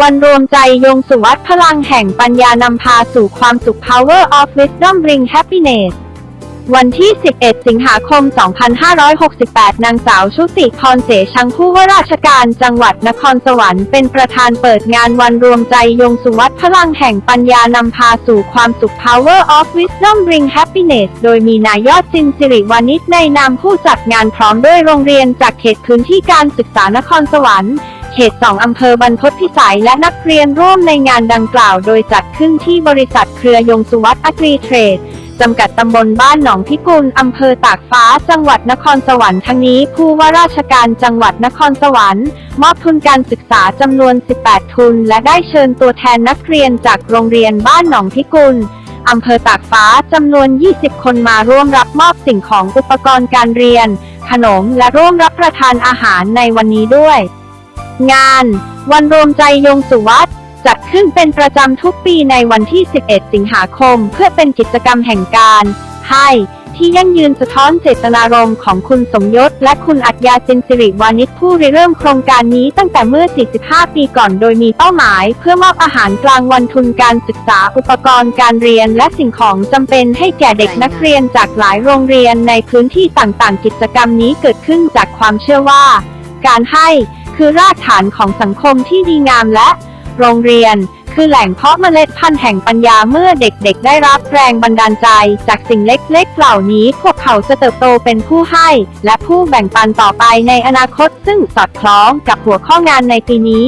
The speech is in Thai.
วันรวมใจยงสุวัสดิ์พลังแห่งปัญญานำพาสู่ความสุข Power of Wisdom Bring Happiness วันที่ 11 สิงหาคม 2568 นางสาวชุติพรเสชังผู้ว่าราชการจังหวัดนครสวรรค์เป็นประธานเปิดงานวันรวมใจยงสุวัสดิ์พลังแห่งปัญญานำพาสู่ความสุข Power of Wisdom Bring Happiness โดยมีนายยอดจินสิริวานิชในนามผู้จัดงานพร้อมด้วยโรงเรียนจากเขตพื้นที่การศึกษานครสวรรค์ ขต 2 อำเภอบรรพตพิสัยและนักเรียนร่วมในงานดังกล่าว โดยจัดขึ้นที่บริษัทเครือยงสุวัสดิ์อ r รีเทรดจำกัดตำบลบ้านหนองพิกุลอำเภอตากฟ้า จังหวัดนครสวรรค์ทั้งนี้ผู้ว่าราชการจังหวัดนครสวรรค์ มอบทุนการศึกษาจำนวน 18 ทุน และได้เชิญตัวแทนนักเรียนจากโรงเรียนบ้านหนองพิกุลอำเภอตากฟ้าจำนวน 20 คนมาร่วมรับมอบสิ่งของอุปกรณ์การเรียน ขนมและร่วมรับประทานอาหารในวันนี้ด้วย งาน วันรวมใจยงสุวัสด์จัดขึ้นเป็นประจำทุกปีในวันที่ 11 สิงหาคม เพื่อเป็นกิจกรรมแห่งการ ให้ที่ยั่งยืนสะท้อนเจตนารมณ์ของคุณสมยศ และคุณอัจยาจินสิริวานิชผู้ริเริ่มโครงการนี้ตั้งแต่เมื่อ 45 ปีก่อนโดยมีเป้าหมาย เพื่อมอบอาหารกลางวันทุนการศึกษาอุปกรณ์การเรียน และสิ่งของจำเป็นให้แก่เด็กนักเรียนจากหลายโรงเรียนในพื้นที่ต่างๆ กิจกรรมนี้เกิดขึ้นจากความเชื่อว่า การให้ คือรากฐานของสังคมที่ดีงามและ โรงเรียน คือแหล่งเพาะเมล็ดพันธุ์แห่งปัญญาเมื่อเด็กๆ ได้รับแรงบันดาลใจ จากสิ่งเล็กๆเหล่านี้ พวกเขาจะเติบโตเป็นผู้ให้ และผู้แบ่งปันต่อไปในอนาคตซึ่งสอดคล้องกับหัวข้องานในปีนี้